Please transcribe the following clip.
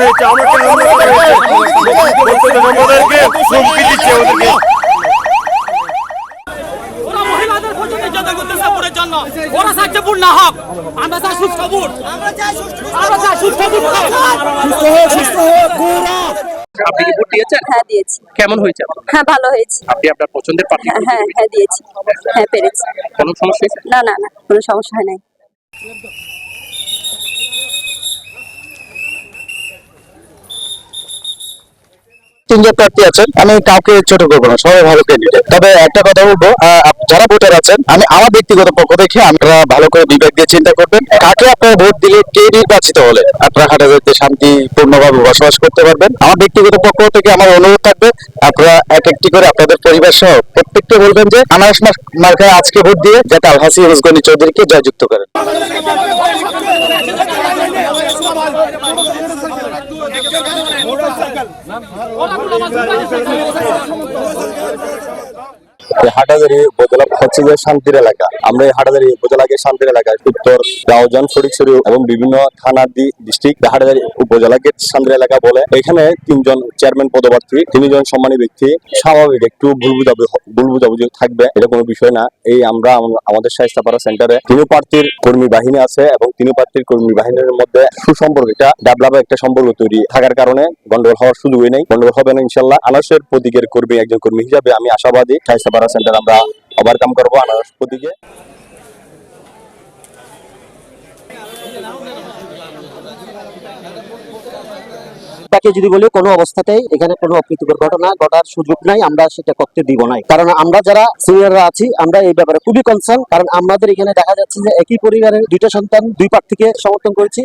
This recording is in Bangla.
হয়েছে আমাকে সম্প্রদায়কে হুমকি দিচ্ছে ওদেরকে। ওরা আমরা চাই সুস্থ ভোট। সুস্থ আপনি কি ভোট দিয়েছেন? হ্যাঁ দিয়েছি। কেমন হয়েছে? হ্যাঁ ভালো হয়েছে। আপনি আপনার পছন্দের প্রার্থী হ্যাঁ হ্যাঁ হ্যাঁ দিয়েছি। হ্যাঁ পেরেছি। কোনো সমস্যা হয়েছে? না না না কোনো সমস্যা হয় নাই। তিনজন প্রার্থী আছেন, আমি কাউকে ছোট করব না, সবাই ভালো ক্যান্ডিডেট তবে একটা কথা বলব যারা ভোটার আছেন, আমি আমার ব্যক্তিগত পক্ষ থেকে আপনারা ভালো করে বিবেক দিয়ে চিন্তা করবেন, কাকে আপনারা ভোট দিলে কে নির্বাচিত হলে আপনারা হাটাজারিতে শান্তিপূর্ণভাবে বসবাস করতে পারবেন। আমার ব্যক্তিগত পক্ষ থেকে আমার অনুরোধ থাকবে, আপনারা এক একটি করে আপনাদের পরিবার সহ প্রত্যেককে বলবেন যে, আনারস মার্কায় আজকে ভোট দিয়ে যাতে আলহাসি রোজগনি চৌধুরীকে জয়যুক্ত করেন। এই হাটাজারি উপজেলা হচ্ছে যে শান্তির এলাকা। আমরা এই হাটাজারি উপজেলাকে শান্তির এলাকা। উত্তর রাউজান ফটিকছড়ি এবং বিভিন্ন থানা ডিস্ট্রিক্ট উপজেলাকে শান্তির এলাকা বলে। এখানে তিনজন চেয়ারম্যান, পদপ্রার্থী, তিনজন সম্মানী ব্যক্তি। স্বাভাবিক একটু ভুল বুঝাবুঝি থাকবে, এটা কোনো বিষয় না। এই আমরা আমাদের শাইস্তাপাড়া সেন্টারে তিন প্রার্থীর কর্মী বাহিনী আছে এবং তিন প্রার্থীর কর্মী বাহিনীর মধ্যে সুসম্পর্ক একটা ডেভেলপ একটা সম্পর্ক তৈরি থাকার কারণে গন্ডগোল হওয়ার সুযোগই নেই। গন্ডগোল হবে না, ইনশাল্লাহ। আনারসের প্রতীকের কর্মী, একজন কর্মী হিসাবে আমি আশাবাদী সেন্টার আমরা ওভারকাম করব আনারস তাকে যদি বলি, কোনো অবস্থাতেই এখানে কোনো অপ্রীতিকর ঘটনা ঘটার সুযোগ নাই, আমরা সেটা করতে দিব নাই। কারণ আমরা যারা সিনিয়ররা আছি, আমরা এই ব্যাপারে খুবই কনসার্ন কারণ আমাদের এখানে দেখা যাচ্ছে যে একই পরিবারের দুইটা সন্তান দুই প্রার্থীকে সমর্থন করেছি।